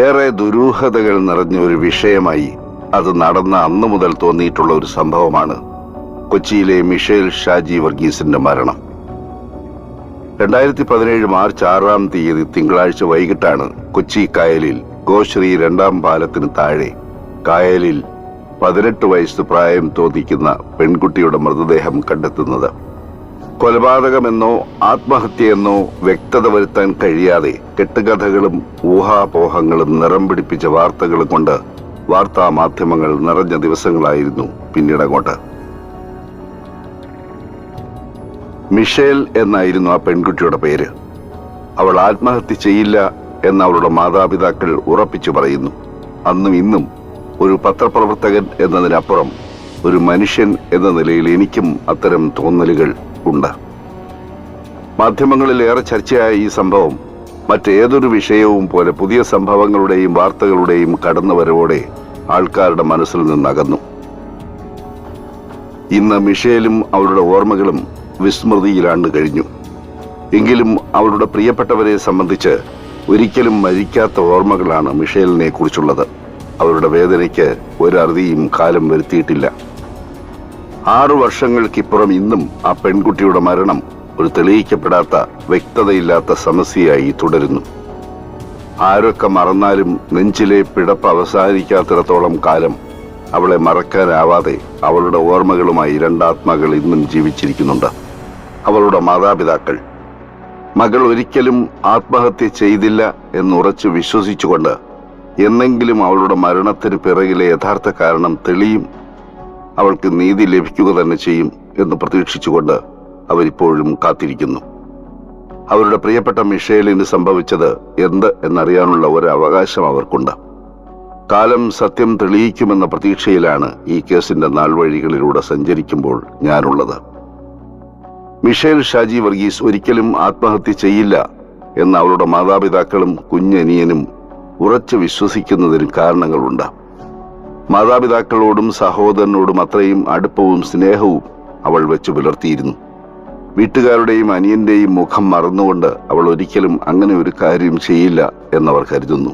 ഏറെ ദുരൂഹതകൾ നിറഞ്ഞ ഒരു വിഷയമായി അത് നടന്ന അന്നു മുതൽ തോന്നിയിട്ടുള്ള ഒരു സംഭവമാണ് കൊച്ചിയിലെ മിഷേൽ ഷാജി വർഗീസിന്റെ മരണം. രണ്ടായിരത്തി പതിനേഴ് മാർച്ച് ആറാം തീയതി തിങ്കളാഴ്ച വൈകിട്ടാണ് കൊച്ചി കായലിൽ ഗോശ്രീ രണ്ടാം പാലത്തിന് താഴെ കായലിൽ പതിനെട്ട് വയസ്സ് പ്രായം തോന്നിക്കുന്ന പെൺകുട്ടിയുടെ മൃതദേഹം കണ്ടെത്തുന്നത്. കൊലപാതകമെന്നോ ആത്മഹത്യയെന്നോ വ്യക്തത വരുത്താൻ കഴിയാതെ കെട്ടുകഥകളും ഊഹാപോഹങ്ങളും നിറം പിടിപ്പിച്ച വാർത്തകളും കൊണ്ട് വാർത്താ മാധ്യമങ്ങൾ നിറഞ്ഞ ദിവസങ്ങളായിരുന്നു പിന്നീടങ്ങോട്ട്. മിഷേൽ എന്നായിരുന്നു ആ പെൺകുട്ടിയുടെ പേര്. അവൾ ആത്മഹത്യ ചെയ്യില്ല എന്ന് അവളുടെ മാതാപിതാക്കൾ ഉറപ്പിച്ചു പറയുന്നു. അന്നും ഇന്നും ഒരു പത്രപ്രവർത്തകൻ എന്നതിനപ്പുറം ഒരു മനുഷ്യൻ എന്ന നിലയിൽ എനിക്കും അത്തരം തോന്നലുകൾ ഉണ്ട്. മാധ്യമങ്ങളിൽ ഏറെ ചർച്ചയായ ഈ സംഭവം മറ്റേതൊരു വിഷയവും പോലെ പുതിയ സംഭവങ്ങളുടെയും വാർത്തകളുടെയും കടന്നുവരവോടെ ആൾക്കാരുടെ മനസ്സിൽ നിന്നകന്നു. ഇന്ന് മിഷേലും അവരുടെ ഓർമ്മകളും വിസ്മൃതിയിലാണ്ട് കഴിഞ്ഞു. എങ്കിലും അവരുടെ പ്രിയപ്പെട്ടവരെ സംബന്ധിച്ച് ഒരിക്കലും മരിക്കാത്ത ഓർമ്മകളാണ് മിഷേലിനെ കുറിച്ചുള്ളത്. അവരുടെ വേദനയ്ക്ക് ഒരറുതിയും കാലം വരുത്തിയിട്ടില്ല. ആറു വർഷങ്ങൾക്കിപ്പുറം ഇന്നും ആ പെൺകുട്ടിയുടെ മരണം ഒരു തെളിയിക്കപ്പെടാത്ത വ്യക്തതയില്ലാത്ത സമസ്യയായി തുടരുന്നു. ആരൊക്കെ മറന്നാലും നെഞ്ചിലെ പിടപ്പ് അവസാനിക്കാത്തിടത്തോളം കാലം അവളെ മറക്കാനാവാതെ അവളുടെ ഓർമ്മകളുമായി രണ്ടാത്മകൾ ഇന്നും ജീവിച്ചിരിക്കുന്നുണ്ട്. അവളുടെ മാതാപിതാക്കൾ. മകൾ ഒരിക്കലും ആത്മഹത്യ ചെയ്തില്ല എന്നുറച്ചു വിശ്വസിച്ചുകൊണ്ട് എന്നെങ്കിലും അവളുടെ മരണത്തിന് പിറകിലെ യഥാർത്ഥ കാരണം തെളിയും അവൾക്ക് നീതി ലഭിക്കുക തന്നെ ചെയ്യും എന്ന് പ്രതീക്ഷിച്ചുകൊണ്ട് അവരിപ്പോഴും കാത്തിരിക്കുന്നു. അവരുടെ പ്രിയപ്പെട്ട മിഷേലിന് സംഭവിച്ചത് എന്ത് എന്നറിയാനുള്ള ഒരു അവകാശം അവർക്കുണ്ട്. കാലം സത്യം തെളിയിക്കുമെന്ന പ്രതീക്ഷയിലാണ് ഈ കേസിന്റെ നാൾവഴികളിലൂടെ സഞ്ചരിക്കുമ്പോൾ ഞാനുള്ളത്. മിഷേൽ ഷാജി വർഗീസ് ഒരിക്കലും ആത്മഹത്യ ചെയ്യില്ല എന്ന് അവളുടെ മാതാപിതാക്കളും കുഞ്ഞനിയനും ഉറച്ചു വിശ്വസിക്കുന്നതിന് കാരണങ്ങളുണ്ട്. മാതാപിതാക്കളോടും സഹോദരനോടും അത്രയും അടുപ്പവും സ്നേഹവും അവൾ വെച്ചു പുലർത്തിയിരുന്നു. വീട്ടുകാരുടെയും അനിയന്റെയും മുഖം മറന്നുകൊണ്ട് അവൾ ഒരിക്കലും അങ്ങനെ ഒരു കാര്യം ചെയ്യില്ല എന്നവർ കരുതുന്നു.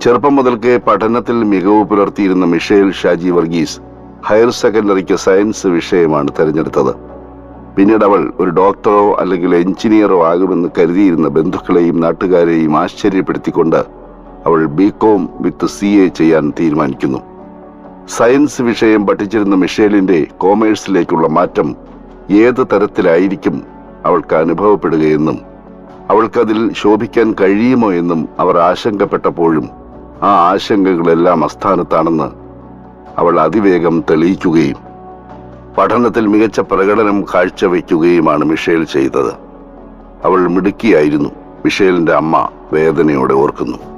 ചെറുപ്പം മുതൽക്കേ പഠനത്തിൽ മികവ് പുലർത്തിയിരുന്ന മിഷേൽ ഷാജി വർഗീസ് ഹയർ സെക്കൻഡറിക്ക് സയൻസ് വിഷയമാണ് തിരഞ്ഞെടുത്തത്. പിന്നീട് അവൾ ഒരു ഡോക്ടറോ അല്ലെങ്കിൽ എഞ്ചിനീയറോ ആകുമെന്ന് കരുതിയിരുന്ന ബന്ധുക്കളെയും നാട്ടുകാരെയും ആശ്ചര്യപ്പെടുത്തിക്കൊണ്ട് അവൾ B Com with C A ചെയ്യാൻ തീരുമാനിക്കുന്നു. സയൻസ് വിഷയം പഠിച്ചിരുന്ന മിഷേലിന്റെ കോമേഴ്സിലേക്കുള്ള മാറ്റം ഏത് തരത്തിലായിരിക്കും അവൾക്ക് അനുഭവപ്പെടുകയെന്നും അവൾക്കതിൽ ശോഭിക്കാൻ കഴിയുമോ എന്നും അവർ ആശങ്കപ്പെട്ടപ്പോഴും ആ ആശങ്കകളെല്ലാം അസ്ഥാനത്താണെന്ന് അവൾ അതിവേഗം തെളിയിക്കുകയും പഠനത്തിൽ മികച്ച പ്രകടനം കാഴ്ചവെക്കുകയുമാണ് മിഷേൽ ചെയ്തത്. അവൾ മിടുക്കിയായിരുന്നു. മിഷേലിന്റെ അമ്മ വേദനയോടെ ഓർക്കുന്നു.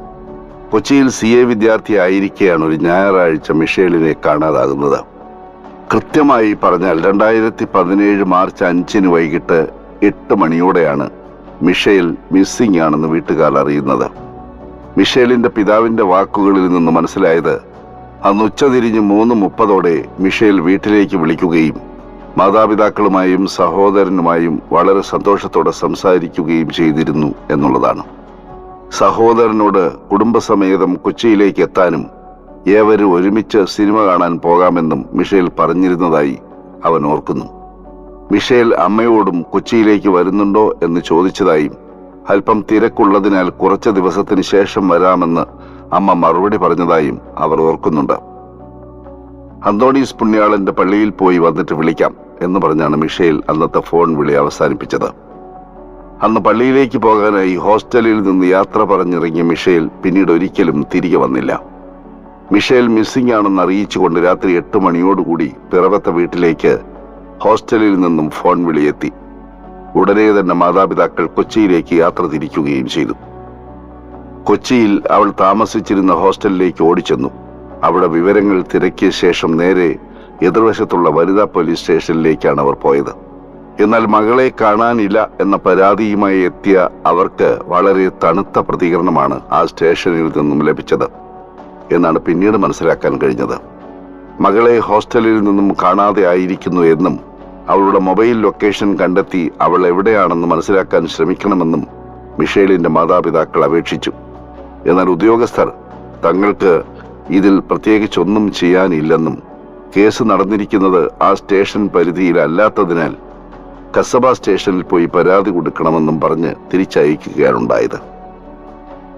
കൊച്ചിയിൽ സി എ വിദ്യാർത്ഥി ആയിരിക്കെയാണ് ഒരു ഞായറാഴ്ച മിഷേലിനെ കാണാതാകുന്നത്. കൃത്യമായി പറഞ്ഞാൽ രണ്ടായിരത്തി പതിനേഴ് മാർച്ച് അഞ്ചിന് വൈകിട്ട് എട്ട് മണിയോടെയാണ് മിഷേൽ മിസ്സിംഗ് ആണെന്ന് വീട്ടുകാർ അറിയുന്നത്. മിഷേലിന്റെ പിതാവിന്റെ വാക്കുകളിൽ നിന്ന് മനസ്സിലായത് അന്ന് ഉച്ചതിരിഞ്ഞ് മൂന്ന് മുപ്പതോടെ മിഷേൽ വീട്ടിലേക്ക് വിളിക്കുകയും മാതാപിതാക്കളുമായും സഹോദരനുമായും വളരെ സന്തോഷത്തോടെ സംസാരിക്കുകയും ചെയ്തിരുന്നു എന്നുള്ളതാണ്. സഹോദരനോട് കുടുംബസമേതം കൊച്ചിയിലേക്ക് എത്താനും ഏവരും ഒരുമിച്ച് സിനിമ കാണാൻ പോകാമെന്നും മിഷേൽ പറഞ്ഞിരുന്നതായി അവൻ ഓർക്കുന്നു. മിഷേൽ അമ്മയോടും കൊച്ചിയിലേക്ക് വരുന്നുണ്ടോ എന്ന് ചോദിച്ചതായും അല്പം തിരക്കുള്ളതിനാൽ കുറച്ച് ദിവസത്തിന് ശേഷം വരാമെന്ന് അമ്മ മറുപടി പറഞ്ഞതായും അവർ ഓർക്കുന്നുണ്ട്. അന്തോണീസ് പുണ്യാളന്റെ പള്ളിയിൽ പോയി വന്നിട്ട് വിളിക്കാം എന്ന് പറഞ്ഞാണ് മിഷേൽ അന്നത്തെ ഫോൺ വിളി അവസാനിപ്പിച്ചത്. അന്ന് പള്ളിയിലേക്ക് പോകാനായി ഹോസ്റ്റലിൽ നിന്ന് യാത്ര പറഞ്ഞിറങ്ങിയ മിഷേൽ പിന്നീട് ഒരിക്കലും തിരികെ വന്നില്ല. മിഷേൽ മിസ്സിംഗ് ആണെന്ന് അറിയിച്ചുകൊണ്ട് രാത്രി എട്ട് മണിയോടുകൂടി പിറവത്തെ വീട്ടിലേക്ക് ഹോസ്റ്റലിൽ നിന്നും ഫോൺ വിളിയെത്തി. ഉടനെ തന്നെ മാതാപിതാക്കൾ കൊച്ചിയിലേക്ക് യാത്ര തിരിക്കുകയും ചെയ്തു. കൊച്ചിയിൽ അവൾ താമസിച്ചിരുന്ന ഹോസ്റ്റലിലേക്ക് ഓടിച്ചെന്നു. അവിടെ വിവരങ്ങൾ തിരക്കിയ ശേഷം നേരെ എതിർവശത്തുള്ള വനിതാ പോലീസ് സ്റ്റേഷനിലേക്കാണ് അവർ പോയത്. എന്നാൽ മകളെ കാണാനില്ല എന്ന പരാതിയുമായി എത്തിയ അവർക്ക് വളരെ തണുത്ത പ്രതികരണമാണ് ആ സ്റ്റേഷനിൽ നിന്നും ലഭിച്ചത് എന്നാണ് പിന്നീട് മനസ്സിലാക്കാൻ കഴിഞ്ഞത്. മകളെ ഹോസ്റ്റലിൽ നിന്നും കാണാതെ ആയിരിക്കുന്നു എന്നും അവളുടെ മൊബൈൽ ലൊക്കേഷൻ കണ്ടെത്തി അവൾ എവിടെയാണെന്ന് മനസ്സിലാക്കാൻ ശ്രമിക്കണമെന്നും മിഷേലിന്റെ മാതാപിതാക്കൾ അപേക്ഷിച്ചു. എന്നാൽ ഉദ്യോഗസ്ഥർ തങ്ങൾക്ക് ഇതിൽ പ്രത്യേകിച്ചൊന്നും ചെയ്യാനില്ലെന്നും കേസ് നടന്നിരിക്കുന്നത് ആ സ്റ്റേഷൻ പരിധിയിലല്ലാത്തതിനാൽ കസബ സ്റ്റേഷനിൽ പോയി പരാതി കൊടുക്കണമെന്നും പറഞ്ഞ് തിരിച്ചയക്കുകയാണുണ്ടായത്.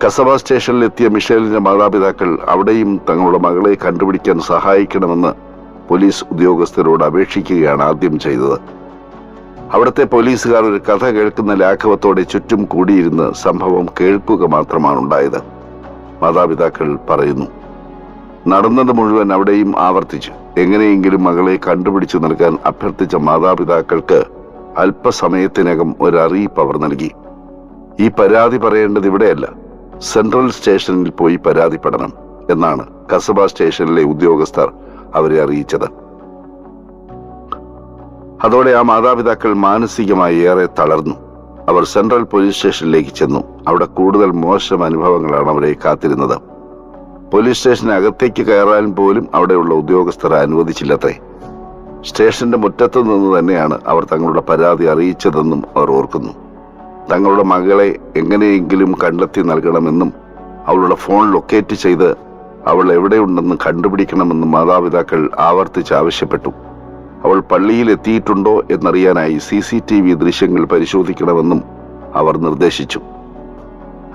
കസബ സ്റ്റേഷനിൽ എത്തിയ മിഷേലിന്റെ മാതാപിതാക്കൾ അവിടെയും തങ്ങളുടെ മകളെ കണ്ടുപിടിക്കാൻ സഹായിക്കണമെന്ന് പോലീസ് ഉദ്യോഗസ്ഥരോട് അപേക്ഷിക്കുകയാണ് ആദ്യം ചെയ്തത്. അവിടുത്തെ പോലീസുകാർ ഒരു കഥ കേൾക്കുന്ന ലാഘവത്തോടെ ചുറ്റും കൂടിയിരുന്ന് സംഭവം കേൾക്കുക മാത്രമാണ് ഉണ്ടായത് മാതാപിതാക്കൾ പറയുന്നു നടന്നത് മുഴുവൻ അവിടെയും ആവർത്തിച്ചു. എങ്ങനെയെങ്കിലും മകളെ കണ്ടുപിടിച്ചു നൽകാൻ അഭ്യർത്ഥിച്ച മാതാപിതാക്കൾക്ക് അല്പസമയത്തിനകം ഒരു അറിയിപ്പ് അവർ നൽകി. ഈ പരാതി പറയേണ്ടത് ഇവിടെയല്ല. സെൻട്രൽ സ്റ്റേഷനിൽ പോയി പരാതിപ്പെടണം എന്നാണ് കസബ സ്റ്റേഷനിലെ ഉദ്യോഗസ്ഥർ അവരെ അറിയിച്ചത്. അതോടെ ആ മാതാപിതാക്കൾ മാനസികമായി ഏറെ തളർന്നു. അവർ സെൻട്രൽ പോലീസ് സ്റ്റേഷനിലേക്ക് ചെന്നു. അവിടെ കൂടുതൽ മോശം അനുഭവങ്ങളാണ് അവരെ കാത്തിരുന്നത്. പോലീസ് സ്റ്റേഷനകത്തേക്ക് കയറാൻ പോലും അവിടെയുള്ള ഉദ്യോഗസ്ഥർ അനുവദിച്ചില്ലത്രേ. സ്റ്റേഷന്റെ മുറ്റത്ത് നിന്ന് തന്നെയാണ് അവർ തങ്ങളുടെ പരാതി അറിയിച്ചതെന്നും അവർ ഓർക്കുന്നു. തങ്ങളുടെ മകളെ എങ്ങനെയെങ്കിലും കണ്ടെത്തി നൽകണമെന്നും അവളുടെ ഫോൺ ലൊക്കേറ്റ് ചെയ്ത് അവൾ എവിടെയുണ്ടെന്ന് കണ്ടുപിടിക്കണമെന്നും മാതാപിതാക്കൾ ആവർത്തിച്ച് ആവശ്യപ്പെട്ടു. അവൾ പള്ളിയിൽ എത്തിയിട്ടുണ്ടോ എന്നറിയാനായി സി സി ടി വി ദൃശ്യങ്ങൾ പരിശോധിക്കണമെന്നും അവർ നിർദ്ദേശിച്ചു.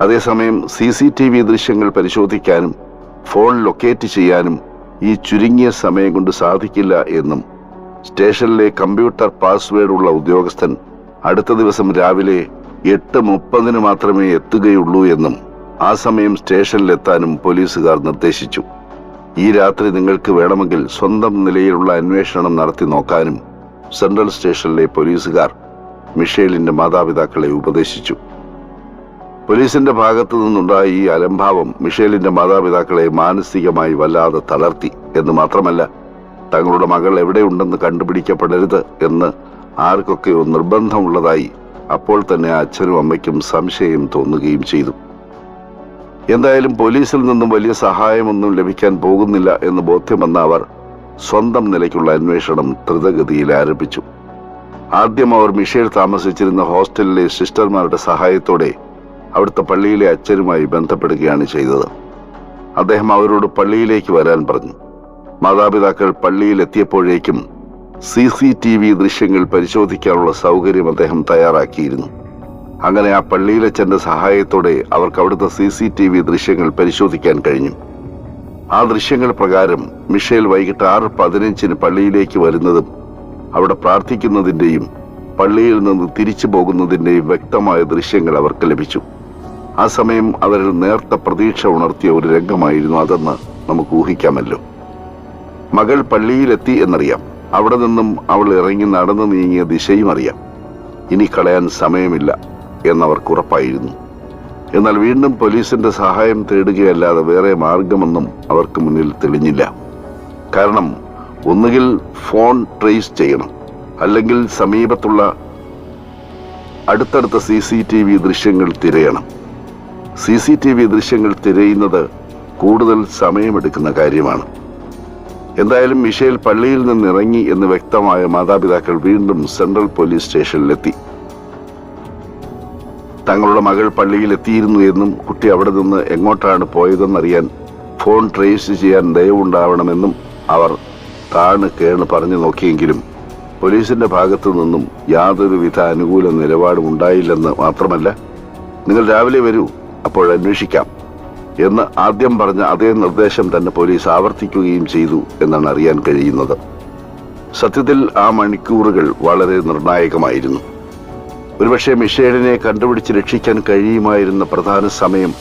അതേസമയം സി സി ടി വി ദൃശ്യങ്ങൾ പരിശോധിക്കാനും ഫോൺ ലൊക്കേറ്റ് ചെയ്യാനും ഈ ചുരുങ്ങിയ സമയം കൊണ്ട് സാധിക്കില്ല എന്നും സ്റ്റേഷനിലെ കമ്പ്യൂട്ടർ പാസ്വേഡ് ഉള്ള ഉദ്യോഗസ്ഥൻ അടുത്ത ദിവസം രാവിലെ എട്ട് മുപ്പതിന് മാത്രമേ എത്തുകയുള്ളൂ എന്നും ആ സമയം സ്റ്റേഷനിലെത്താനും പോലീസുകാർ നിർദ്ദേശിച്ചു. ഈ രാത്രി നിങ്ങൾക്ക് വേണമെങ്കിൽ സ്വന്തം നിലയിലുള്ള അന്വേഷണം നടത്തി നോക്കാനും സെൻട്രൽ സ്റ്റേഷനിലെ പോലീസുകാർ മിഷേലിന്റെ മാതാപിതാക്കളെ ഉപദേശിച്ചു. പോലീസിന്റെ ഭാഗത്തു നിന്നുണ്ടായ ഈ അലംഭാവം മിഷേലിന്റെ മാതാപിതാക്കളെ മാനസികമായി വല്ലാതെ തളർത്തി എന്ന് മാത്രമല്ല തങ്ങളുടെ മകൾ എവിടെയുണ്ടെന്ന് കണ്ടുപിടിക്കപ്പെടരുത് എന്ന് ആർക്കൊക്കെയോ നിർബന്ധമുള്ളതായി അപ്പോൾ തന്നെ അച്ഛനും അമ്മയ്ക്കും സംശയം തോന്നുകയും ചെയ്തു. എന്തായാലും പോലീസിൽ നിന്നും വലിയ സഹായമൊന്നും ലഭിക്കാൻ പോകുന്നില്ല എന്ന് ബോധ്യം വന്ന അവർ സ്വന്തം നിലയ്ക്കുള്ള അന്വേഷണം ദ്രുതഗതിയിൽ ആരംഭിച്ചു. ആദ്യം അവർ മിഷേൽ താമസിച്ചിരുന്ന ഹോസ്റ്റലിലെ സിസ്റ്റർമാരുടെ സഹായത്തോടെ അവിടുത്തെ പള്ളിയിലെ അച്ഛനുമായി ബന്ധപ്പെടുകയാണ് ചെയ്തത്. അദ്ദേഹം അവരോട് പള്ളിയിലേക്ക് വരാൻ പറഞ്ഞു. മാതാപിതാക്കൾ പള്ളിയിൽ എത്തിയപ്പോഴേക്കും സി സി ടി വി ദൃശ്യങ്ങൾ പരിശോധിക്കാനുള്ള സൗകര്യം അദ്ദേഹം തയ്യാറാക്കിയിരുന്നു. അങ്ങനെ ആ പള്ളിയിലച്ഛന്റെ സഹായത്തോടെ അവർക്ക് അവിടുത്തെ സി സി ടി വി ദൃശ്യങ്ങൾ പരിശോധിക്കാൻ കഴിഞ്ഞു. ആ ദൃശ്യങ്ങൾ പ്രകാരം മിഷേൽ വൈകിട്ട് ആറ് പതിനഞ്ചിന് പള്ളിയിലേക്ക് വരുന്നതും അവിടെ പ്രാർത്ഥിക്കുന്നതിന്റെയും പള്ളിയിൽ നിന്ന് തിരിച്ചു പോകുന്നതിന്റെയും വ്യക്തമായ ദൃശ്യങ്ങൾ അവർക്ക് ലഭിച്ചു. ആ സമയം അവരിൽ നേർത്ത പ്രതീക്ഷ ഉണർത്തിയ ഒരു രംഗമായിരുന്നു അതെന്ന് നമുക്ക് ഊഹിക്കാമല്ലോ. മകൾ പള്ളിയിലെത്തി എന്നറിയാം. അവിടെ നിന്നും അവൾ ഇറങ്ങി നടന്നു നീങ്ങിയ ദിശയും അറിയാം. ഇനി കളയാൻ സമയമില്ല എന്നവർക്ക് ഉറപ്പായിരുന്നു. എന്നാൽ വീണ്ടും പോലീസിന്റെ സഹായം തേടുകയല്ലാതെ വേറെ മാർഗമൊന്നും അവർക്ക് മുന്നിൽ തെളിഞ്ഞില്ല. കാരണം ഒന്നുകിൽ ഫോൺ ട്രേസ് ചെയ്യണം. അല്ലെങ്കിൽ സമീപത്തുള്ള അടുത്തടുത്ത സി സി ടി വി ദൃശ്യങ്ങൾ തിരയണം. സി സി ടി വി ദൃശ്യങ്ങൾ തിരയുന്നത് കൂടുതൽ സമയമെടുക്കുന്ന കാര്യമാണ്. എന്തായാലും മിഷേൽ പള്ളിയിൽ നിന്ന് ഇറങ്ങി എന്ന് വ്യക്തമായ മാതാപിതാക്കൾ വീണ്ടും സെൻട്രൽ പോലീസ് സ്റ്റേഷനിലെത്തി. തങ്ങളുടെ മകൾ പള്ളിയിൽ എത്തിയിരുന്നു എന്നും കുട്ടി അവിടെ നിന്ന് എങ്ങോട്ടാണ് പോയതെന്നറിയാൻ ഫോൺ ട്രേസ് ചെയ്യാൻ ദയവുണ്ടാവണമെന്നും അവർ താണ് കേണ് പറഞ്ഞു നോക്കിയെങ്കിലും പോലീസിന്റെ ഭാഗത്തു നിന്നും യാതൊരുവിധ അനുകൂല നിലപാടും ഉണ്ടായില്ലെന്ന് മാത്രമല്ല നിങ്ങൾ രാവിലെ വരൂ അപ്പോൾ അന്വേഷിക്കാം. എന്ന് ആദ്യം പറഞ്ഞ അതേ നിർദ്ദേശം തന്നെ പോലീസ് ആവർത്തിക്കുകയും ചെയ്തു എന്നാണ് അറിയാൻ കഴിയുന്നത്. സത്യത്തിൽ ആ മണിക്കൂറുകൾ വളരെ നിർണായകമായിരുന്നു. ഒരുപക്ഷെ മിഷേലിനെ കണ്ടുപിടിച്ച് രക്ഷിക്കാൻ കഴിയുമായിരുന്ന പ്രധാന സമയം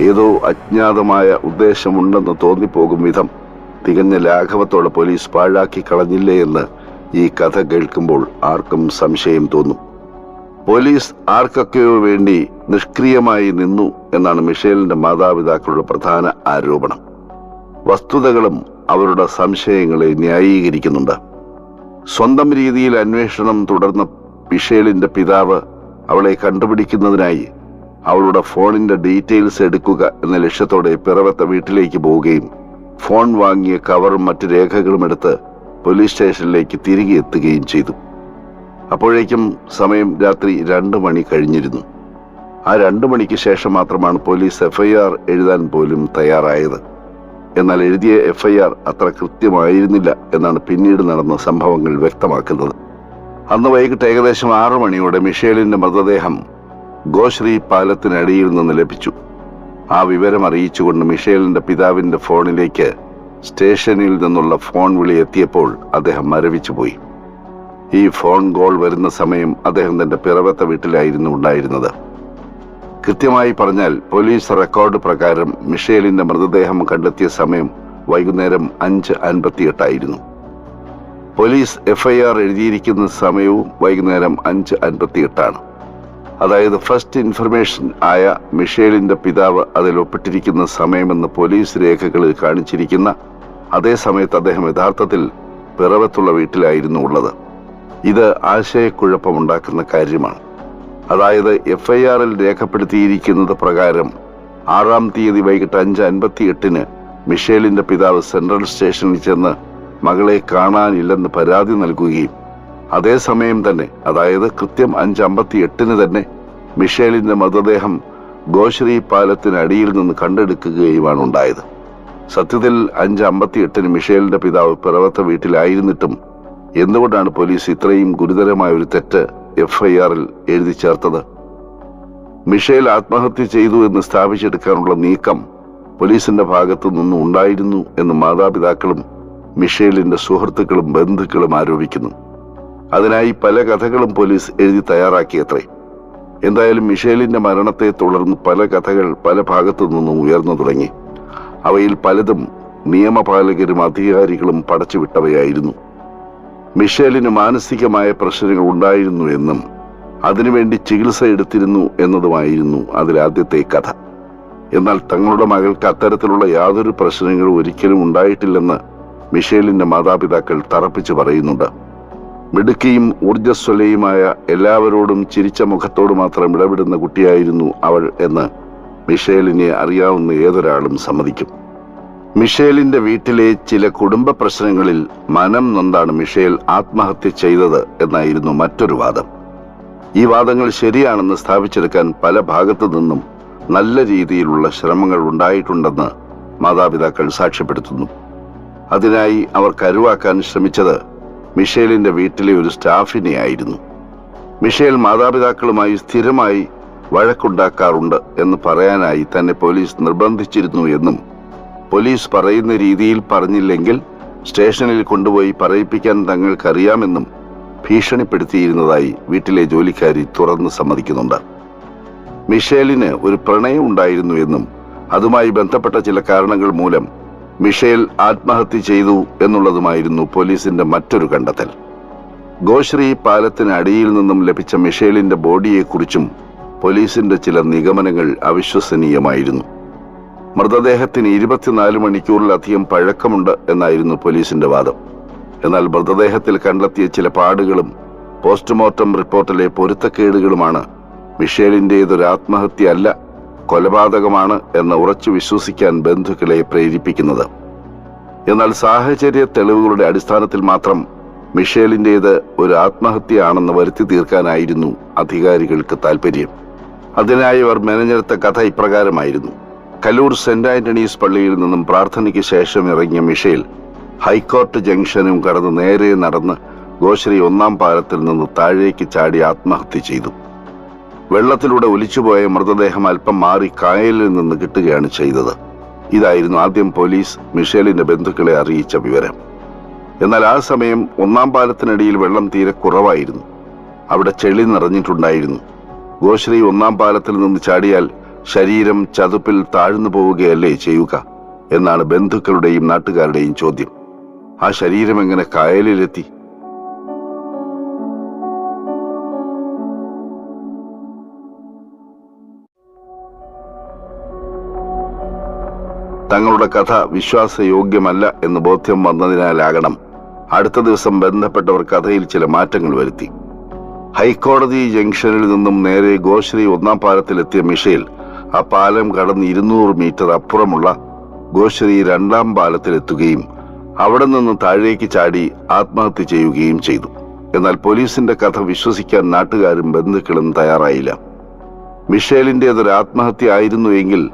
ഏതോ അജ്ഞാതമായ ഉദ്ദേശമുണ്ടെന്ന് തോന്നിപ്പോകും വിധം തികഞ്ഞ ലാഘവത്തോടെ പോലീസ് പാഴാക്കി കളഞ്ഞില്ലേ എന്ന് ഈ കഥ കേൾക്കുമ്പോൾ ആർക്കും സംശയം തോന്നും. പോലീസ് ആർക്കൊക്കെയോ വേണ്ടി നിഷ്ക്രിയമായി നിന്നു എന്നാണ് മിഷേലിന്റെ മാതാപിതാക്കളുടെ പ്രധാന ആരോപണം. വസ്തുതകളും അവരുടെ സംശയങ്ങളെ ന്യായീകരിക്കുന്നുണ്ട്. സ്വന്തം രീതിയിൽ അന്വേഷണം തുടർന്ന മിഷേലിന്റെ പിതാവ് അവളെ കണ്ടുപിടിക്കുന്നതിനായി അവളുടെ ഫോണിന്റെ ഡീറ്റെയിൽസ് എടുക്കുക എന്ന ലക്ഷ്യത്തോടെ പിറവത്തെ വീട്ടിലേക്ക് പോവുകയും ഫോൺ വാങ്ങിയ കവറും മറ്റു രേഖകളും എടുത്ത് പോലീസ് സ്റ്റേഷനിലേക്ക് തിരികെ എത്തുകയും ചെയ്തു. അപ്പോഴേക്കും സമയം രാത്രി രണ്ട് മണി കഴിഞ്ഞിരുന്നു. ആ രണ്ടു മണിക്ക് ശേഷം മാത്രമാണ് പോലീസ് എഫ്ഐആർ എഴുതാൻ പോലും തയ്യാറായത്. എന്നാൽ എഴുതിയ എഫ്ഐആർ അത്ര കൃത്യമായിരുന്നില്ല എന്നാണ് പിന്നീട് നടന്ന സംഭവങ്ങൾ വ്യക്തമാക്കുന്നത്. അന്ന് വൈകിട്ട് ഏകദേശം ആറു മണിയോടെ മിഷേലിന്റെ മൃതദേഹം ഗോശ്രീ പാലത്തിനടിയിൽ നിന്ന് ലഭിച്ചു. ആ വിവരം അറിയിച്ചുകൊണ്ട് മിഷേലിന്റെ പിതാവിന്റെ ഫോണിലേക്ക് സ്റ്റേഷനിൽ നിന്നുള്ള ഫോൺ വിളി എത്തിയപ്പോൾ അദ്ദേഹം മരവിച്ചുപോയി. ഈ ഫോൺ കോൾ വരുന്ന സമയം അദ്ദേഹം തന്റെ പിറവത്തെ വീട്ടിലായിരുന്നു ഉണ്ടായിരുന്നത്. കൃത്യമായി പറഞ്ഞാൽ പോലീസ് റെക്കോർഡ് പ്രകാരം മിഷേലിന്റെ മൃതദേഹം കണ്ടെത്തിയ സമയം വൈകുന്നേരം അഞ്ച് അൻപത്തിയെട്ടായിരുന്നു പോലീസ് എഫ്ഐആർ എഴുതിയിരിക്കുന്ന സമയവും വൈകുന്നേരം അഞ്ച് അൻപത്തിയെട്ടാണ് അതായത് ഫസ്റ്റ് ഇൻഫർമേഷൻ ആയ മിഷേലിന്റെ പിതാവ് അതിൽ ഒപ്പിട്ടിരിക്കുന്ന സമയമെന്ന് പോലീസ് രേഖകളിൽ കാണിച്ചിരിക്കുന്ന അതേ സമയത്ത് അദ്ദേഹം യഥാർത്ഥത്തിൽ പിറവത്തുള്ള വീട്ടിലായിരുന്നു ഉള്ളത്. ഇത് ആശയക്കുഴപ്പമുണ്ടാക്കുന്ന കാര്യമാണ്. അതായത് എഫ് ഐ ആറിൽ രേഖപ്പെടുത്തിയിരിക്കുന്നത് പ്രകാരം ആറാം തീയതി വൈകിട്ട് അഞ്ച് അൻപത്തി എട്ടിന് മിഷേലിന്റെ പിതാവ് സെൻട്രൽ സ്റ്റേഷനിൽ ചെന്ന് മകളെ കാണാനില്ലെന്ന് പരാതി നൽകുകയും അതേസമയം തന്നെ അതായത് കൃത്യം അഞ്ച് അമ്പത്തി എട്ടിന് തന്നെ മിഷേലിന്റെ മൃതദേഹം ഗോശ്രീ പാലത്തിനടിയിൽ നിന്ന് കണ്ടെടുക്കുകയുമാണ് ഉണ്ടായത്. സത്യത്തിൽ അഞ്ച് അമ്പത്തി എട്ടിന് മിഷേലിന്റെ പിതാവ് പിറവത്തെ വീട്ടിലായിരുന്നിട്ടും എന്തുകൊണ്ടാണ് പോലീസ് ഇത്രയും ഗുരുതരമായ ഒരു തെറ്റ് എഫ്ഐആറിൽ എഴുതി ചേർത്തത്? മിഷേൽ ആത്മഹത്യ ചെയ്തു എന്ന് സ്ഥാപിച്ചെടുക്കാനുള്ള നീക്കം പോലീസിന്റെ ഭാഗത്തു നിന്നും ഉണ്ടായിരുന്നു എന്ന് മാതാപിതാക്കളും മിഷേലിന്റെ സുഹൃത്തുക്കളും ബന്ധുക്കളും ആരോപിക്കുന്നു. അതിനായി പല കഥകളും പോലീസ് എഴുതി തയ്യാറാക്കിയത്രേ. എന്തായാലും മിഷേലിന്റെ മരണത്തെ തുടർന്ന് പല കഥകൾ പല ഭാഗത്തു നിന്നും ഉയർന്നു തുടങ്ങി. അവയിൽ പലതും നിയമപാലകരും അധികാരികളും പടച്ചുവിട്ടവയായിരുന്നു. മിഷേലിന് മാനസികമായ പ്രശ്നങ്ങൾ ഉണ്ടായിരുന്നു എന്നും അതിനുവേണ്ടി ചികിത്സ എടുത്തിരുന്നു എന്നതുമായിരുന്നു അതിലാദ്യത്തെ കഥ. എന്നാൽ തങ്ങളുടെ മകൾക്ക് അത്തരത്തിലുള്ള യാതൊരു പ്രശ്നങ്ങളും ഒരിക്കലും ഉണ്ടായിട്ടില്ലെന്ന് മിഷേലിന്റെ മാതാപിതാക്കൾ തറപ്പിച്ചു പറയുന്നുണ്ട്. മിടുക്കിയും ഊർജസ്വലയുമായ എല്ലാവരോടും ചിരിച്ച മുഖത്തോട് മാത്രം ഇടപെടുന്ന കുട്ടിയായിരുന്നു അവൾ എന്ന് മിഷേലിനെ അറിയാവുന്ന ഏതൊരാളും സമ്മതിക്കും. മിഷേലിന്റെ വീട്ടിലെ ചില കുടുംബ പ്രശ്നങ്ങളിൽ മനം നൊന്താണ് മിഷേൽ ആത്മഹത്യ ചെയ്തത് എന്നായിരുന്നു മറ്റൊരു വാദം. ഈ വാദങ്ങൾ ശരിയാണെന്ന് സ്ഥാപിച്ചെടുക്കാൻ പല ഭാഗത്തു നിന്നും നല്ല രീതിയിലുള്ള ശ്രമങ്ങൾ ഉണ്ടായിട്ടുണ്ടെന്ന് മാതാപിതാക്കൾ സാക്ഷ്യപ്പെടുത്തുന്നു. അതിനായി അവർ കരുവാക്കാൻ ശ്രമിച്ചത് മിഷേലിന്റെ വീട്ടിലെ ഒരു സ്റ്റാഫിനെ ആയിരുന്നു മിഷേൽ മാതാപിതാക്കളുമായി സ്ഥിരമായി വഴക്കുണ്ടാക്കാറുണ്ട് എന്ന് പറയാനായി തന്നെ പോലീസ് നിർബന്ധിച്ചിരുന്നു എന്നും പോലീസ് പറയുന്ന രീതിയിൽ പറഞ്ഞില്ലെങ്കിൽ സ്റ്റേഷനിൽ കൊണ്ടുപോയി പറയിപ്പിക്കാൻ തങ്ങൾക്കറിയാമെന്നും ഭീഷണിപ്പെടുത്തിയിരുന്നതായി വീട്ടിലെ ജോലിക്കാരി തുറന്ന് സമ്മതിക്കുന്നുണ്ട്. മിഷേലിന് ഒരു പ്രണയം ഉണ്ടായിരുന്നു എന്നും അതുമായി ബന്ധപ്പെട്ട ചില കാരണങ്ങൾ മൂലം മിഷേൽ ആത്മഹത്യ ചെയ്തു എന്നുള്ളതുമായിരുന്നു പോലീസിന്റെ മറ്റൊരു കണ്ടെത്തൽ. ഗോശ്രീ പാലത്തിന് അടിയിൽ നിന്നും ലഭിച്ച മിഷേലിന്റെ ബോഡിയെക്കുറിച്ചും പോലീസിന്റെ ചില നിഗമനങ്ങൾ അവിശ്വസനീയമായിരുന്നു. മൃതദേഹത്തിന് ഇരുപത്തിനാല് മണിക്കൂറിലധികം പഴക്കമുണ്ട് എന്നായിരുന്നു പോലീസിന്റെ വാദം. എന്നാൽ മൃതദേഹത്തിൽ കണ്ടെത്തിയ ചില പാടുകളും പോസ്റ്റ്മോർട്ടം റിപ്പോർട്ടിലെ പൊരുത്തക്കേടുകളുമാണ് മിഷേലിന്റേതൊരു ആത്മഹത്യ അല്ല കൊലപാതകമാണ് എന്ന് ഉറച്ചു വിശ്വസിക്കാൻ ബന്ധുക്കളെ പ്രേരിപ്പിക്കുന്നത്. എന്നാൽ സാഹചര്യ തെളിവുകളുടെ അടിസ്ഥാനത്തിൽ മാത്രം മിഷേലിന്റേത് ഒരു ആത്മഹത്യയാണെന്ന് വരുത്തി തീർക്കാനായിരുന്നു അധികാരികൾക്ക് താല്പര്യം അതിനായി അവർ മെനഞ്ഞെടുത്ത കഥ ഇപ്രകാരമായിരുന്നു. കലൂർ സെന്റ് ആന്റണീസ് പള്ളിയിൽ നിന്നും പ്രാർത്ഥനയ്ക്ക് ശേഷം ഇറങ്ങിയ മിഷേൽ ഹൈക്കോർട്ട് ജംഗ്ഷനും കടന്ന് നേരെ നടന്ന് ഗോശ്രീ ഒന്നാം പാലത്തിൽ നിന്ന് താഴേക്ക് ചാടി ആത്മഹത്യ ചെയ്തു. വെള്ളത്തിലൂടെ ഒലിച്ചുപോയ മൃതദേഹം അല്പം മാറി കായലിൽ നിന്ന് കിട്ടുകയാണ് ചെയ്തത്. ഇതായിരുന്നു ആദ്യം പോലീസ് മിഷേലിന്റെ ബന്ധുക്കളെ അറിയിച്ച വിവരം. എന്നാൽ ആ സമയം ഒന്നാം പാലത്തിനടിയിൽ വെള്ളം തീരെ കുറവായിരുന്നു. അവിടെ ചെളി നിറഞ്ഞിട്ടുണ്ടായിരുന്നു. ഗോശ്രീ ഒന്നാം പാലത്തിൽ നിന്ന് ചാടിയാൽ ശരീരം ചതുപ്പിൽ താഴ്ന്നു പോവുകയല്ലേ ചെയ്യുക എന്നാണ് ബന്ധുക്കളുടെയും നാട്ടുകാരുടെയും ചോദ്യം. ആ ശരീരം എങ്ങനെ കായലിലെത്തി? തങ്ങളുടെ കഥ വിശ്വാസയോഗ്യമല്ല എന്ന് ബോധ്യം വന്നതിനാലാകണം അടുത്ത ദിവസം ബന്ധപ്പെട്ടവർ കഥയിൽ ചില മാറ്റങ്ങൾ വരുത്തി. ഹൈക്കോടതി ജംഗ്ഷനിൽ നിന്നും നേരെ ഗോശ്രീ ഒന്നാം പാലത്തിലെത്തിയ മിഷേൽ ആ പാലം കടന്ന് ഇരുന്നൂറ് മീറ്റർ അപ്പുറമുള്ള ഗോശ്രീ രണ്ടാം പാലത്തിലെത്തുകയും അവിടെ നിന്ന് താഴേക്ക് ചാടി ആത്മഹത്യ ചെയ്യുകയും ചെയ്തു. എന്നാൽ പോലീസിന്റെ കഥ വിശ്വസിക്കാൻ നാട്ടുകാരും ബന്ധുക്കളും തയ്യാറായില്ല. മിഷേലിന്റെതൊരു ആത്മഹത്യ ആയിരുന്നു എങ്കിൽ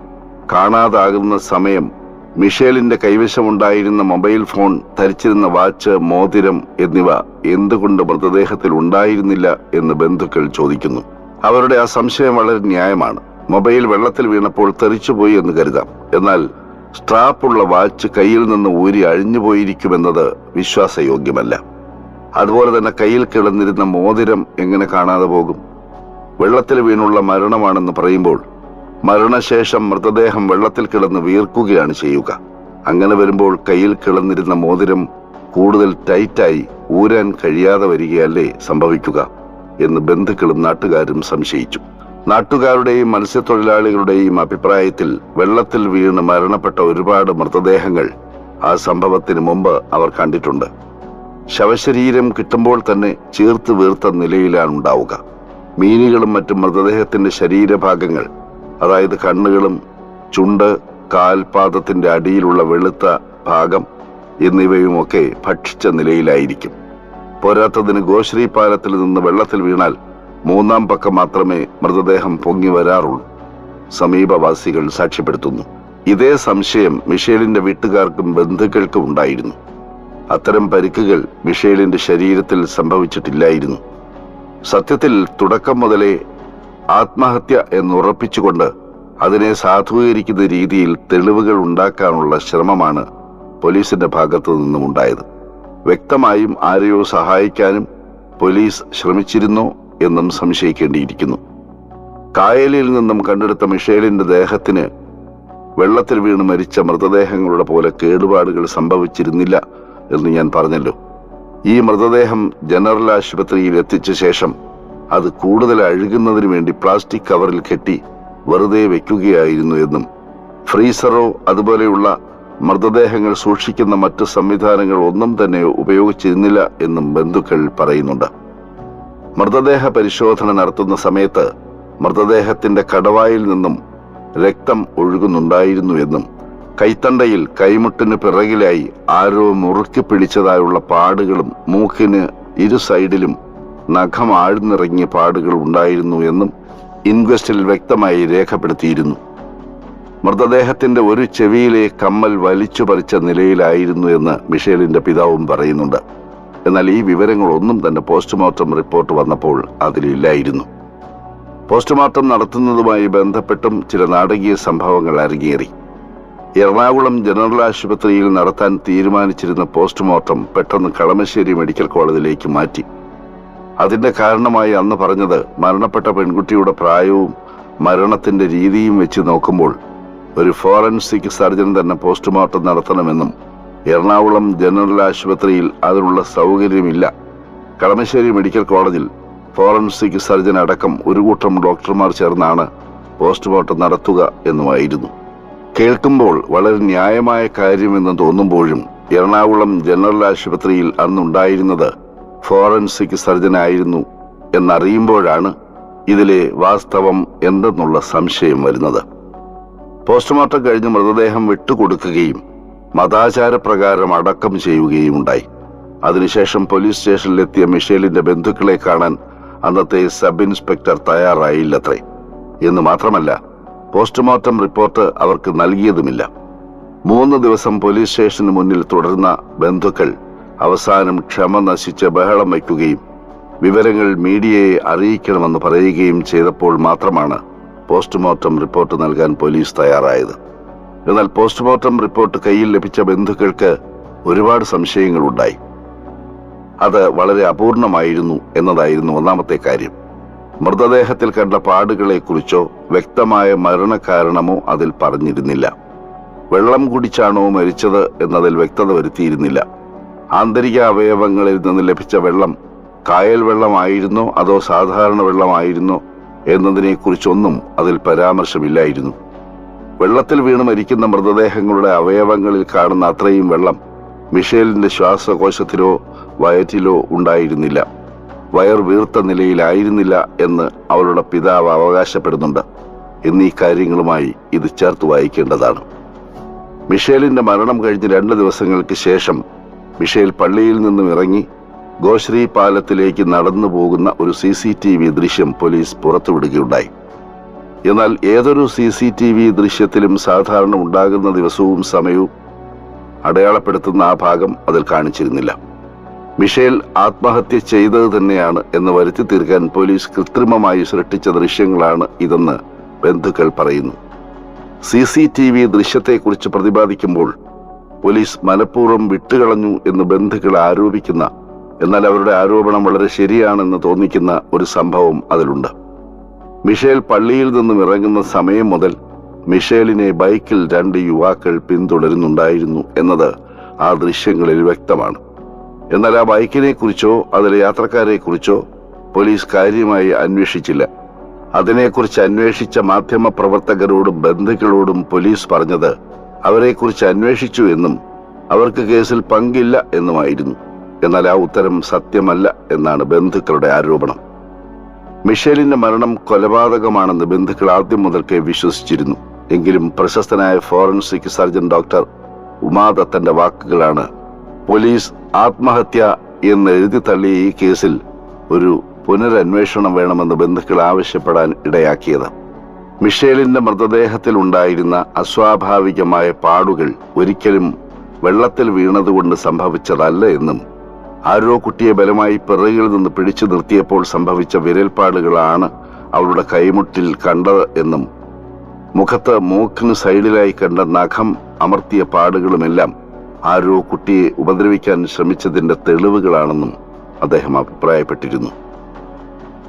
കാണാതാകുന്ന സമയം മിഷേലിന്റെ കൈവശമുണ്ടായിരുന്ന മൊബൈൽ ഫോൺ ധരിച്ചിരുന്ന വാച്ച് മോതിരം എന്നിവ എന്തുകൊണ്ട് മൃതദേഹത്തിൽ ഉണ്ടായിരുന്നില്ല എന്ന് ബന്ധുക്കൾ ചോദിക്കുന്നു. അവരുടെ ആ സംശയം വളരെ ന്യായമാണ്. മൊബൈൽ വെള്ളത്തിൽ വീണപ്പോൾ തെറിച്ചുപോയി എന്ന് കരുതാം. എന്നാൽ സ്ട്രാപ്പുള്ള വാച്ച് കയ്യിൽ നിന്ന് ഊരി അഴിഞ്ഞു അഴിഞ്ഞുപോയിരിക്കുമെന്നത് വിശ്വാസയോഗ്യമല്ല. അതുപോലെ തന്നെ കയ്യിൽ കിടന്നിരുന്ന മോതിരം എങ്ങനെ കാണാതെ പോകും? വെള്ളത്തിൽ വീണുള്ള മരണമാണെന്ന് പറയുമ്പോൾ മരണശേഷം മൃതദേഹം വെള്ളത്തിൽ കിടന്ന് വീർക്കുകയാണ് ചെയ്യുക. അങ്ങനെ വരുമ്പോൾ കയ്യിൽ കിടന്നിരുന്ന മോതിരം കൂടുതൽ ടൈറ്റായി ഊരാൻ കഴിയാതെ വരികയല്ലേ സംഭവിക്കുക എന്ന് ബന്ധുക്കളും നാട്ടുകാരും സംശയിച്ചു. നാട്ടുകാരുടെയും മത്സ്യത്തൊഴിലാളികളുടെയും അഭിപ്രായത്തിൽ വെള്ളത്തിൽ വീണ് മരണപ്പെട്ട ഒരുപാട് മൃതദേഹങ്ങൾ ആ സംഭവത്തിന് മുമ്പ് അവർ കണ്ടിട്ടുണ്ട്. ശവശരീരം കിട്ടുമ്പോൾ തന്നെ ചീർത്ത് വീർത്ത നിലയിലാണ് ഉണ്ടാവുക. മീനുകളും മറ്റും മൃതദേഹത്തിന്റെ ശരീരഭാഗങ്ങൾ അതായത് കണ്ണുകളും ചുണ്ട് കാൽപാദത്തിന്റെ അടിയിലുള്ള വെളുത്ത ഭാഗം എന്നിവയുമൊക്കെ ഭക്ഷിച്ച നിലയിലായിരിക്കും. പോരാത്തതിന് ഗോശ്രീ പാലത്തിൽ നിന്ന് വെള്ളത്തിൽ വീണാൽ മൂന്നാം പക്കം മാത്രമേ മൃതദേഹം പൊങ്ങി വരാറുള്ളൂ. സമീപവാസികൾ സാക്ഷ്യപ്പെടുത്തുന്നു. ഇതേ സംശയം മിഷേലിന്റെ വീട്ടുകാർക്കും ബന്ധുക്കൾക്കും ഉണ്ടായിരുന്നു. അത്തരം പരിക്കുകൾ മിഷേലിന്റെ ശരീരത്തിൽ സംഭവിച്ചിട്ടില്ലായിരുന്നു. സത്യത്തിൽ തുടക്കം മുതലേ ആത്മഹത്യ എന്നുറപ്പിച്ചുകൊണ്ട് അതിനെ സാധൂകരിക്കുന്ന രീതിയിൽ തെളിവുകൾ ഉണ്ടാക്കാനുള്ള ശ്രമമാണ് പോലീസിന്റെ ഭാഗത്തു നിന്നും ഉണ്ടായത് വ്യക്തമായും ആരെയോ സഹായിക്കാനും പോലീസ് ശ്രമിച്ചിരുന്നോ? എന്നും സംശയിക്കേണ്ടിയിരിക്കുന്നു. കായലിൽ നിന്നും കണ്ടെടുത്ത മിഷേലിന്റെ ദേഹത്തിന് വെള്ളത്തിൽ വീണ് മരിച്ച മൃതദേഹങ്ങളുടെ പോലെ കേടുപാടുകൾ സംഭവിച്ചിരുന്നില്ല എന്ന് ഞാൻ പറഞ്ഞല്ലോ. ഈ മൃതദേഹം ജനറൽ ആശുപത്രിയിൽ എത്തിച്ച ശേഷം അത് കൂടുതൽ അഴുകുന്നതിന് വേണ്ടി പ്ലാസ്റ്റിക് കവറിൽ കെട്ടി വെറുതെ വെക്കുകയായിരുന്നു എന്നും ഫ്രീസറോ അതുപോലെയുള്ള മൃതദേഹങ്ങൾ സൂക്ഷിക്കുന്ന മറ്റ് സംവിധാനങ്ങൾ ഒന്നും തന്നെ ഉപയോഗിച്ചിരുന്നില്ല എന്നും ബന്ധുക്കൾ പറയുന്നുണ്ട്. മൃതദേഹ പരിശോധന നടത്തുന്ന സമയത്ത് മൃതദേഹത്തിന്റെ കടവായിൽ നിന്നും രക്തം ഒഴുകുന്നുണ്ടായിരുന്നു എന്നും കൈത്തണ്ടയിൽ കൈമുട്ടിന് പിറകിലായി ആരോ മുറുക്കി പിടിച്ചതായുള്ള പാടുകളും മൂക്കിന് ഇരു സൈഡിലും നഖം ആഴ്ന്നിറങ്ങിയ പാടുകൾ ഉണ്ടായിരുന്നു എന്നും ഇൻക്വസ്റ്റിൽ വ്യക്തമായി രേഖപ്പെടുത്തിയിരുന്നു. മൃതദേഹത്തിന്റെ ഒരു ചെവിയിലെ കമ്മൽ വലിച്ചു പറിച്ച നിലയിലായിരുന്നു എന്ന് മിഷേലിന്റെ പിതാവും പറയുന്നുണ്ട്. എന്നാൽ ഈ വിവരങ്ങളൊന്നും തന്നെ പോസ്റ്റ്മോർട്ടം റിപ്പോർട്ട് വന്നപ്പോൾ അതിലില്ലായിരുന്നു. പോസ്റ്റ്മോർട്ടം നടത്തുന്നതുമായി ബന്ധപ്പെട്ടും ചില നാടകീയ സംഭവങ്ങൾ അരങ്ങേറി. എറണാകുളം ജനറൽ ആശുപത്രിയിൽ നടത്താൻ തീരുമാനിച്ചിരുന്ന പോസ്റ്റ്മോർട്ടം പെട്ടെന്ന് കളമശ്ശേരി മെഡിക്കൽ കോളേജിലേക്ക് മാറ്റി. അതിന്റെ കാരണമായി അന്ന് പറഞ്ഞത് മരണപ്പെട്ട പെൺകുട്ടിയുടെ പ്രായവും മരണത്തിന്റെ രീതിയും വെച്ച് നോക്കുമ്പോൾ ഒരു ഫോറൻസിക് സർജൻ തന്നെ പോസ്റ്റ്മോർട്ടം നടത്തണമെന്നും എറണാകുളം ജനറൽ ആശുപത്രിയിൽ അതിനുള്ള സൗകര്യമില്ല. കളമശ്ശേരി മെഡിക്കൽ കോളേജിൽ ഫോറൻസിക് സർജൻ അടക്കം ഒരു കൂട്ടം ഡോക്ടർമാർ ചേർന്നാണ് പോസ്റ്റ്മോർട്ടം നടത്തുക എന്നുമായിരുന്നു. കേൾക്കുമ്പോൾ വളരെ ന്യായമായ കാര്യമെന്ന് തോന്നുമ്പോഴും എറണാകുളം ജനറൽ ആശുപത്രിയിൽ അന്നുണ്ടായിരുന്നത് ഫോറൻസിക് സർജനായിരുന്നു എന്നറിയുമ്പോഴാണ് ഇതിലെ വാസ്തവം എന്തെന്നുള്ള സംശയം വരുന്നത്. പോസ്റ്റ്മോർട്ടം കഴിഞ്ഞ് മൃതദേഹം വിട്ടുകൊടുക്കുകയും മതാചാരപ്രകാരം അടക്കം ചെയ്യുകയും ഉണ്ടായി അതിനുശേഷം പോലീസ് സ്റ്റേഷനിലെത്തിയ മിഷേലിന്റെ ബന്ധുക്കളെ കാണാൻ അന്നത്തെ സബ് ഇൻസ്പെക്ടർ തയ്യാറായില്ലത്രേ. എന്ന് മാത്രമല്ല പോസ്റ്റ്മോർട്ടം റിപ്പോർട്ട് അവർക്ക് നൽകിയതുമില്ല. മൂന്ന് ദിവസം പോലീസ് സ്റ്റേഷന് മുന്നിൽ തുടർന്ന ബന്ധുക്കൾ അവസാനം ക്ഷമ നശിച്ച് ബഹളം വയ്ക്കുകയും വിവരങ്ങൾ മീഡിയയെ അറിയിക്കണമെന്ന് പറയുകയും ചെയ്തപ്പോൾ മാത്രമാണ് പോസ്റ്റ്മോർട്ടം റിപ്പോർട്ട് നൽകാൻ പോലീസ് തയ്യാറായത്. എന്നാൽ പോസ്റ്റ്മോർട്ടം റിപ്പോർട്ട് കയ്യിൽ ലഭിച്ച ബന്ധുക്കൾക്ക് ഒരുപാട് സംശയങ്ങളുണ്ടായി. അത് വളരെ അപൂർണമായിരുന്നു എന്നതായിരുന്നു ഒന്നാമത്തെ കാര്യം. മൃതദേഹത്തിൽ കണ്ട പാടുകളെക്കുറിച്ചോ വ്യക്തമായ മരണകാരണമോ അതിൽ പറഞ്ഞിരുന്നില്ല. വെള്ളം കുടിച്ചാണോ മരിച്ചത് എന്നതിൽ വ്യക്തത വരുത്തിയിരുന്നില്ല. ആന്തരിക അവയവങ്ങളിൽ നിന്ന് ലഭിച്ച വെള്ളം കായൽ വെള്ളമായിരുന്നോ അതോ സാധാരണ വെള്ളമായിരുന്നോ എന്നതിനെക്കുറിച്ചൊന്നും അതിൽ പരാമർശമില്ലായിരുന്നു. വെള്ളത്തിൽ വീണ് മരിക്കുന്ന മൃതദേഹങ്ങളുടെ അവയവങ്ങളിൽ കാണുന്ന അത്രയും വെള്ളം മിഷേലിന്റെ ശ്വാസകോശത്തിലോ വയറ്റിലോ ഉണ്ടായിരുന്നില്ല. വയർ വീർത്ത നിലയിലായിരുന്നില്ല എന്ന് അവളുടെ പിതാവ് അവകാശപ്പെടുന്നുണ്ട്. എന്നീ കാര്യങ്ങളുമായി ഇത് ചേർത്ത് വായിക്കേണ്ടതാണ്. മിഷേലിന്റെ മരണം കഴിഞ്ഞ് രണ്ട് ദിവസങ്ങൾക്ക് ശേഷം മിഷേൽ പള്ളിയിൽ നിന്നും ഇറങ്ങി ഗോശ്രീ പാലത്തിലേക്ക് നടന്നു പോകുന്ന ഒരു സി സി ടി വി ദൃശ്യം പോലീസ് പുറത്തുവിടുകയുണ്ടായി. എന്നാൽ ഏതൊരു സി സി ടി വി ദൃശ്യത്തിലും സാധാരണ ഉണ്ടാകുന്ന ദിവസവും സമയവും അടയാളപ്പെടുത്തുന്ന ആ ഭാഗം അതിൽ കാണിച്ചിരുന്നില്ല. മിഷേൽ ആത്മഹത്യ ചെയ്തത് തന്നെയാണ് എന്ന് വരുത്തി തീർക്കാൻ പോലീസ് കൃത്രിമമായി സൃഷ്ടിച്ച ദൃശ്യങ്ങളാണ് ഇതെന്ന് ബന്ധുക്കൾ പറയുന്നു. സി സി ടി വി ദൃശ്യത്തെക്കുറിച്ച് പ്രതിപാദിക്കുമ്പോൾ പോലീസ് മനഃപൂർവം വിട്ടുകളഞ്ഞു എന്ന് ബന്ധുക്കൾ ആരോപിക്കുന്ന എന്നാൽ അവരുടെ ആരോപണം വളരെ ശരിയാണെന്ന് തോന്നിക്കുന്ന ഒരു സംഭവം അതിലുണ്ട്. മിഷേൽ പള്ളിയിൽ നിന്നും ഇറങ്ങുന്ന സമയം മുതൽ മിഷേലിനെ ബൈക്കിൽ രണ്ട് യുവാക്കൾ പിന്തുടരുന്നുണ്ടായിരുന്നു എന്നത് ആ ദൃശ്യങ്ങളിൽ വ്യക്തമാണ്. എന്നാൽ ആ ബൈക്കിനെ കുറിച്ചോ അതിലെ യാത്രക്കാരെ കുറിച്ചോ പോലീസ് കാര്യമായി അന്വേഷിച്ചില്ല. അതിനെക്കുറിച്ച് അന്വേഷിച്ച മാധ്യമ പ്രവർത്തകരോടും ബന്ധുക്കളോടും പോലീസ് പറഞ്ഞത് അവരെക്കുറിച്ച് അന്വേഷിച്ചു എന്നും അവർക്ക് കേസിൽ പങ്കില്ല എന്നുമായിരുന്നു. എന്നാൽ ആ ഉത്തരം സത്യമല്ല എന്നാണ് ബന്ധുക്കളുടെ ആരോപണം. മിഷേലിന്റെ മരണം കൊലപാതകമാണെന്ന് ബന്ധുക്കൾ ആദ്യം മുതൽക്കേ വിശ്വസിച്ചിരുന്നു. എങ്കിലും പ്രശസ്തനായ ഫോറൻസിക് സർജൻ ഡോക്ടർ ഉമാദത്തന്റെ വാക്കുകളാണ് പോലീസ് ആത്മഹത്യ എന്ന് എഴുതി തള്ളിയ ഈ കേസിൽ ഒരു പുനരന്വേഷണം വേണമെന്ന് ബന്ധുക്കൾ ആവശ്യപ്പെടാൻ ഇടയാക്കിയത്. മിഷേലിന്റെ മൃതദേഹത്തിൽ ഉണ്ടായിരുന്ന അസ്വാഭാവികമായ പാടുകൾ ഒരിക്കലും വെള്ളത്തിൽ വീണതുകൊണ്ട് സംഭവിച്ചതല്ല എന്നും ആരോ കുട്ടിയെ ബലമായി പിറകിൽ നിന്ന് പിടിച്ചു നിർത്തിയപ്പോൾ സംഭവിച്ച വിരൽപ്പാടുകളാണ് അവളുടെ കൈമുട്ടിൽ കണ്ടത് എന്നും മുഖത്ത് മൂക്കിന് സൈഡിലായി കണ്ട നഖം അമർത്തിയ പാടുകളുമെല്ലാം ആരോ കുട്ടിയെ ഉപദ്രവിക്കാൻ ശ്രമിച്ചതിന്റെ തെളിവുകളാണെന്നും അദ്ദേഹം അഭിപ്രായപ്പെട്ടിരുന്നു.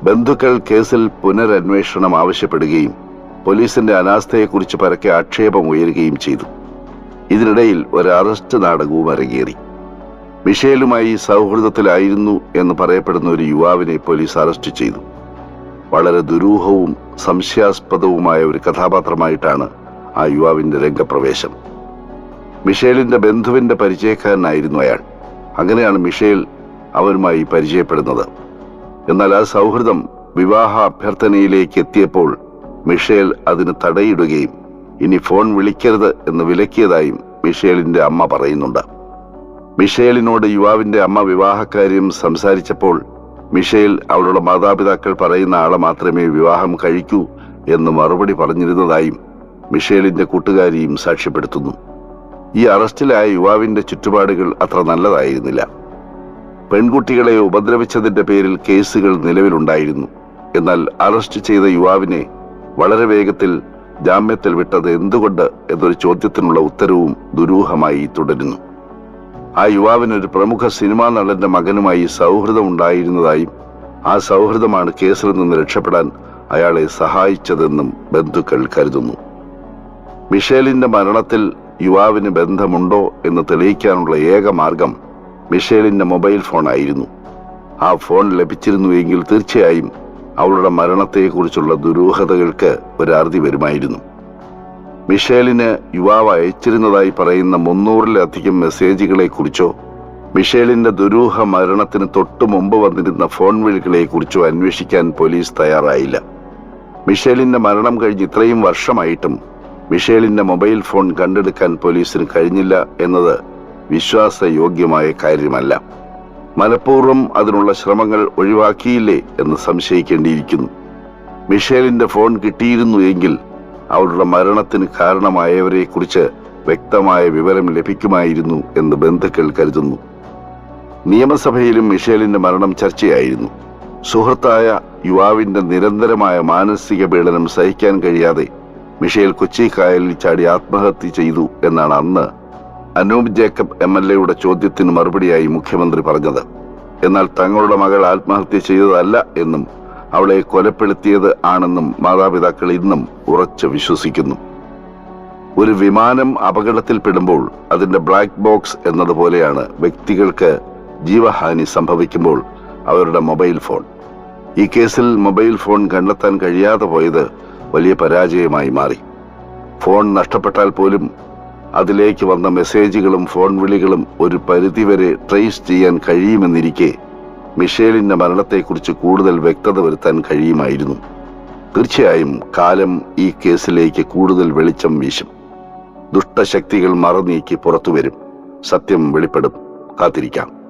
ബന്ധുക്കൾ കേസിൽ പുനരന്വേഷണം ആവശ്യപ്പെടുകയും പോലീസിന്റെ അനാസ്ഥയെക്കുറിച്ച് പരക്കെ ആക്ഷേപം ഉയരുകയും ചെയ്തു. ഇതിനിടയിൽ ഒരു അറസ്റ്റ് നാടകവും അരങ്ങേറി. മിഷേലുമായി സൗഹൃദത്തിലായിരുന്നു എന്ന് പറയപ്പെടുന്ന ഒരു യുവാവിനെ പോലീസ് അറസ്റ്റ് ചെയ്തു. വളരെ ദുരൂഹവും സംശയാസ്പദവുമായ ഒരു കഥാപാത്രമായിട്ടാണ് ആ യുവാവിന്റെ രംഗപ്രവേശം. മിഷേലിന്റെ ബന്ധുവിന്റെ പരിചയക്കാരനായിരുന്നു അയാൾ. അങ്ങനെയാണ് മിഷേൽ അവരുമായി പരിചയപ്പെടുന്നത്. എന്നാൽ ആ സൗഹൃദം വിവാഹ അഭ്യർത്ഥനയിലേക്ക് എത്തിയപ്പോൾ മിഷേൽ അതിന് തടയിടുകയും ഇനി ഫോൺ വിളിക്കരുത് എന്ന് വിലക്കിയതായും മിഷേലിന്റെ അമ്മ പറയുന്നുണ്ട്. മിഷേലിനോട് യുവാവിന്റെ അമ്മ വിവാഹക്കാര്യം സംസാരിച്ചപ്പോൾ മിഷേൽ അവളുടെ മാതാപിതാക്കൾ പറയുന്ന ആളെ മാത്രമേ വിവാഹം കഴിക്കൂ എന്ന് മറുപടി പറഞ്ഞിരുന്നതായും മിഷേലിന്റെ കൂട്ടുകാരിയും സാക്ഷ്യപ്പെടുത്തുന്നു. ഈ അറസ്റ്റിലായ യുവാവിന്റെ ചുറ്റുപാടുകൾ അത്ര നല്ലതായിരുന്നില്ല. പെൺകുട്ടികളെ ഉപദ്രവിച്ചതിന്റെ പേരിൽ കേസുകൾ നിലവിലുണ്ടായിരുന്നു. എന്നാൽ അറസ്റ്റ് ചെയ്ത യുവാവിനെ വളരെ വേഗത്തിൽ ജാമ്യത്തിൽ വിട്ടത് എന്തുകൊണ്ട് എന്നൊരു ചോദ്യത്തിനുള്ള ഉത്തരവും ദുരൂഹമായി തുടരുന്നു. ആ യുവാവിന് ഒരു പ്രമുഖ സിനിമാ നടന്റെ മകനുമായി സൗഹൃദം ഉണ്ടായിരുന്നതായും ആ സൗഹൃദമാണ് കേസിൽ നിന്ന് രക്ഷപ്പെടാൻ അയാളെ സഹായിച്ചതെന്നും ബന്ധുക്കൾ കരുതുന്നു. മിഷേലിന്റെ മരണത്തിൽ യുവാവിന് ബന്ധമുണ്ടോ എന്ന് തെളിയിക്കാനുള്ള ഏക മാർഗം മിഷേലിന്റെ മൊബൈൽ ഫോൺ ആയിരുന്നു ആ ഫോൺ ലഭിച്ചിരുന്നുവെങ്കിൽ തീർച്ചയായും അവളുടെ മരണത്തെക്കുറിച്ചുള്ള ദുരൂഹതകൾക്ക് ഒരു അറുതി വരുമായിരുന്നു. മിഷേലിന് യുവാവ് അയച്ചിരുന്നതായി പറയുന്ന മുന്നൂറിലധികം മെസ്സേജുകളെ കുറിച്ചോ മിഷേലിന്റെ ദുരൂഹ മരണത്തിന് തൊട്ടു മുമ്പ് വന്നിരുന്ന ഫോൺ വിളികളെ കുറിച്ചോ അന്വേഷിക്കാൻ പോലീസ് തയ്യാറായില്ല. മിഷേലിന്റെ മരണം കഴിഞ്ഞ് ഇത്രയും വർഷമായിട്ടും മിഷേലിന്റെ മൊബൈൽ ഫോൺ കണ്ടെടുക്കാൻ പോലീസിന് കഴിഞ്ഞില്ല എന്നത് വിശ്വാസയോഗ്യമായ കാര്യമല്ല. മനഃപൂർവം അതിനുള്ള ശ്രമങ്ങൾ ഒഴിവാക്കിയില്ലേ എന്ന് സംശയിക്കേണ്ടിയിരിക്കുന്നു. മിഷേലിന്റെ ഫോൺ കിട്ടിയിരുന്നു എങ്കിൽ അവളുടെ മരണത്തിന് കാരണമായവരെ കുറിച്ച് വ്യക്തമായ വിവരം ലഭിക്കുമായിരുന്നു എന്ന് ബന്ധുക്കൾ കരുതുന്നു. നിയമസഭയിലും മിഷേലിന്റെ മരണം ചർച്ചയായിരുന്നു. സുഹൃത്തായ യുവാവിന്റെ നിരന്തരമായ മാനസിക പീഡനം സഹിക്കാൻ കഴിയാതെ മിഷേൽ കൊച്ചി കായലിൽ ചാടി ആത്മഹത്യ ചെയ്തു എന്നാണ് അന്ന് അനൂപ് ജേക്കബ് എം എൽ എയുടെ ചോദ്യത്തിന് മറുപടിയായി മുഖ്യമന്ത്രി പറഞ്ഞത്. എന്നാൽ തങ്ങളുടെ മകൾ ആത്മഹത്യ ചെയ്തതല്ല എന്നും അവളെ കൊലപ്പെടുത്തിയത് ആണെന്നും മാതാപിതാക്കൾ ഇന്നും ഉറച്ചു വിശ്വസിക്കുന്നു. ഒരു വിമാനം അപകടത്തിൽപ്പെടുമ്പോൾ അതിന്റെ ബ്ലാക്ക് ബോക്സ് എന്നതുപോലെയാണ് വ്യക്തികൾക്ക് ജീവഹാനി സംഭവിക്കുമ്പോൾ അവരുടെ മൊബൈൽ ഫോൺ. ഈ കേസിൽ മൊബൈൽ ഫോൺ കണ്ടെത്താൻ കഴിയാതെ പോയത് വലിയ പരാജയമായി മാറി. ഫോൺ നഷ്ടപ്പെട്ടാൽ പോലും അതിലേക്ക് വന്ന മെസ്സേജുകളും ഫോൺ വിളികളും ഒരു പരിധിവരെ ട്രേസ് ചെയ്യാൻ കഴിയുമെന്നിരിക്കെ മിഷേലിന്റെ മരണത്തെക്കുറിച്ച് കൂടുതൽ വ്യക്തത വരുത്താൻ കഴിയുമായിരുന്നു. തീർച്ചയായും കാലം ഈ കേസിലേക്ക് കൂടുതൽ വെളിച്ചം വീശും. ദുഷ്ടശക്തികൾ മറനീക്കി പുറത്തുവരും. സത്യം വെളിപ്പെടും. കാത്തിരിക്കാം.